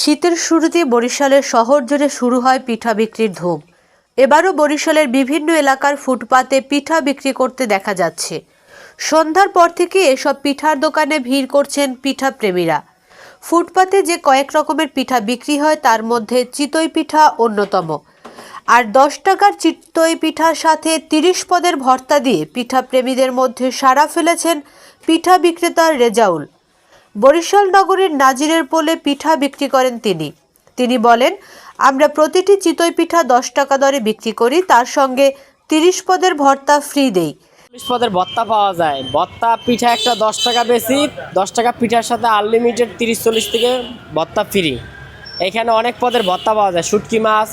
শীতের শুরুতে বরিশালের শহর জুড়ে শুরু হয় পিঠা বিক্রির ধুম। এবারও বরিশালের বিভিন্ন এলাকার ফুটপাতে পিঠা বিক্রি করতে দেখা যাচ্ছে। সন্ধ্যার পর থেকে এসব পিঠার দোকানে ভিড় করছেন পিঠা প্রেমীরা। ফুটপাতে যে কয়েক রকমের পিঠা বিক্রি হয়, তার মধ্যে চিতই পিঠা অন্যতম। আর দশ টাকার চিতই পিঠার সাথে তিরিশ পদের ভর্তা দিয়ে পিঠা প্রেমীদের মধ্যে সাড়া ফেলেছেন পিঠা বিক্রেতা রেজাউল। বরিশাল নগরের নাজিরের পোলে পিঠা বিক্রি করেন তিনি। তিনি বলেন, আমরা প্রতিটি চিতই পিঠা দশ টাকা দরে বিক্রি করি, তার সঙ্গে তিরিশ পদের ভর্তা ফ্রি দেই। চল্লিশ পদের ভত্তা পাওয়া যায়। ভত্তা পিঠা একটা দশ টাকা বেশি, দশ টাকা পিঠার সাথে আনলিমিটেড তিরিশ চল্লিশ থেকে ভত্তা ফ্রি। এখানে অনেক পদের ভত্তা পাওয়া যায়। শুটকি মাছ,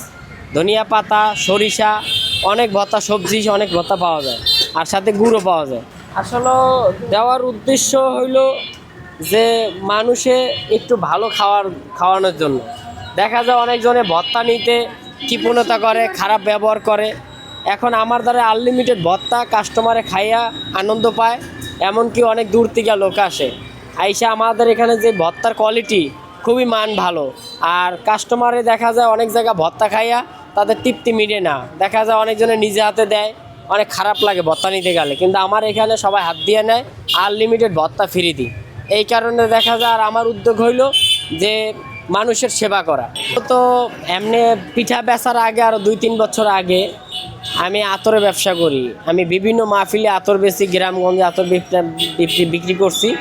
ধনিয়া পাতা, সরিষা, অনেক ভত্তা সবজি, অনেক ভত্তা পাওয়া যায়। আর সাথে গুঁড়ো পাওয়া যায়। আসলে দেওয়ার উদ্দেশ্য হইল যে মানুষে একটু ভালো খাওয়ার, খাওয়ানোর জন্য। দেখা যায় অনেকজনে ভত্তা নিতে কৃপণতা করে, খারাপ ব্যবহার করে। এখন আমার দ্বারা আনলিমিটেড ভত্তা কাস্টমারে খাইয়া আনন্দ পায়, এমনকি অনেক দূর থেকে লোক আসে। আইসা আমাদের এখানে যে ভত্তার কোয়ালিটি খুবই মান ভালো। আর কাস্টমারে দেখা যায় অনেক জায়গা ভত্তা খাইয়া তাদের তৃপ্তি মিটে না। দেখা যায় অনেকজনে নিজে হাতে দেয়, অনেক খারাপ লাগে ভত্তা নিতে গেলে। কিন্তু আমার এখানে সবাই হাত দিয়ে নেয় আনলিমিটেড ভত্তা ফ্রি দিই। এই কারণে দেখা যায় আর আমার উদ্যোগ হইল যে মানুষের সেবা করা। তো এমনি পিঠা বেচার আগে আরও দুই তিন বছর আগে আমি আতরের ব্যবসা করি। আমি বিভিন্ন মাহফিলে আতর বেশি গ্রামগঞ্জে আতর বিক্রি- করছি।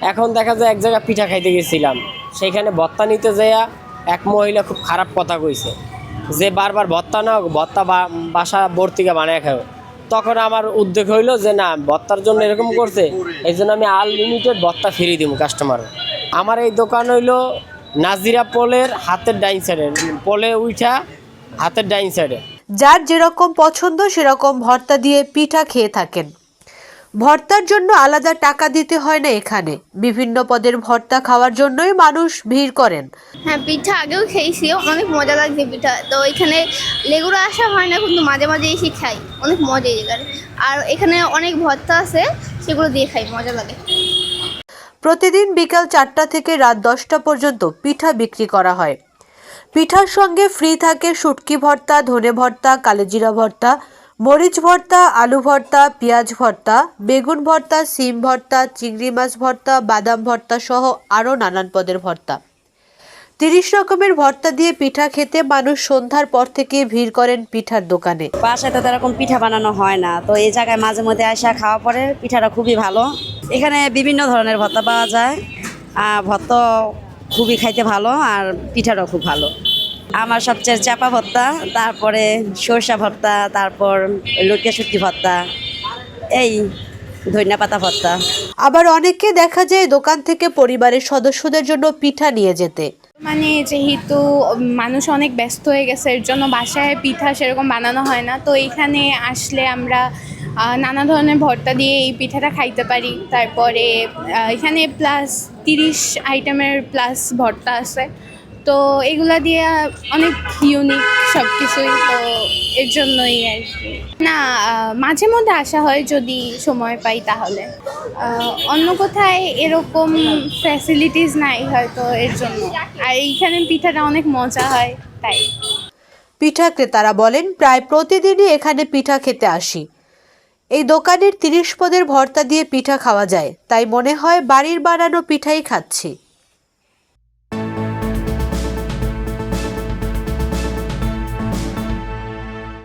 এখন দেখা যায় এক জায়গায় পিঠা খাইতে গেছিলাম। সেইখানে ভত্তা নিতে যাইয়া এক মহিলা খুব খারাপ কথা কইছে। যে বারবার ভত্তা নাও, ভত্তা বাসা ভর্তিকা বানায় খাও। তখন আমার উদ্যোগ হইল যে, না, ভত্তার জন্য এরকম করছে এই জন্য আমি আনলিমিটেড ভত্তা ফিরিয়ে দিব কাস্টমার আমার এই দোকান হইল নাজিরা পোলের হাতের ডাইন সাইডে পোলে উঠা হাতের ডাইন সাইডে যার যেরকম পছন্দ, সেরকম ভর্তা দিয়ে পিঠা খেয়ে থাকেন। ভর্তার জন্য আলাদা টাকা দিতে হয় না এখানে। বিভিন্ন পদের ভর্তা খাওয়ার জন্যই মানুষ ভিড় করেন। হ্যাঁ পিঠা আগেও খেয়েছি। অনেক মজা লাগছে পিঠা। তো এখানে লেগুলো আসা হয় না কিন্তু মাঝে মাঝে এসে খাই। অনেক মজা এই জায়গায় আর এখানে অনেক ভর্তা আছে সেগুলো দিয়ে খাই মজা লাগে। প্রতিদিন বিকাল চারটা থেকে রাত দশটা পর্যন্ত পিঠা বিক্রি করা হয়। পিঠার সঙ্গে ফ্রি থাকে শুটকি ভর্তা ধনে ভর্তা কালোজিরা ভর্তা মরিচ ভর্তা, আলু ভর্তা, পেঁয়াজ ভর্তা, বেগুন ভর্তা, সিম ভর্তা, চিংড়ি মাছ ভর্তা, বাদাম ভর্তা সহ আরও নানান পদের ভর্তা। তিরিশ রকমের ভর্তা দিয়ে পিঠা খেতে মানুষ সন্ধ্যার পর থেকে ভিড় করেন পিঠার দোকানে। বাসায় তো এরকম পিঠা বানানো হয় না, তো এই জায়গায় মাঝে মধ্যে আসা খাওয়া পরে পিঠাটা খুবই ভালো। এখানে বিভিন্ন ধরনের ভর্তা পাওয়া যায় ভর্তা খুবই খাইতে ভালো আর পিঠাটাও খুব ভালো। আমার সবচেয়ে চাপা ভর্তা তারপরে সরষা ভর্তা তারপর লটিয়া শুটকি ভর্তা এই ধনিয়া পাতা ভর্তা আবার অনেককে দেখা যায় দোকান থেকে পরিবারের সদস্যদের জন্য পিঠা নিয়ে যেতে। মানে যেহেতু মানুষ অনেক ব্যস্ত হয়ে গেছে এর জন্য বাসায় পিঠা সেরকম বানানো হয় না। তো এখানে আসলে আমরা নানা ধরনের ভর্তা দিয়ে এই পিঠাটা খাইতে পারি। তারপরে এখানে প্লাস তিরিশ আইটেমের প্লাস ভর্তা আছে। তো এগুলা দিয়ে অনেক ইউনিক সব কিছুই তো এর জন্যই আর না মাঝে মধ্যে আসা হয় যদি সময় পাই তাহলে। অন্য কোথায় এরকম ফ্যাসিলিটিস নাই হয়তো এর জন্য। আর এইখানে পিঠাটা অনেক মজা হয়, তাই। পিঠা ক্রেতারা বলেন, প্রায় প্রতিদিনই এখানে পিঠা খেতে আসি। এই দোকানের তিরিশ পদের ভর্তা দিয়ে পিঠা খাওয়া যায়, তাই মনে হয় বাড়ির বানানো পিঠাই খাচ্ছি।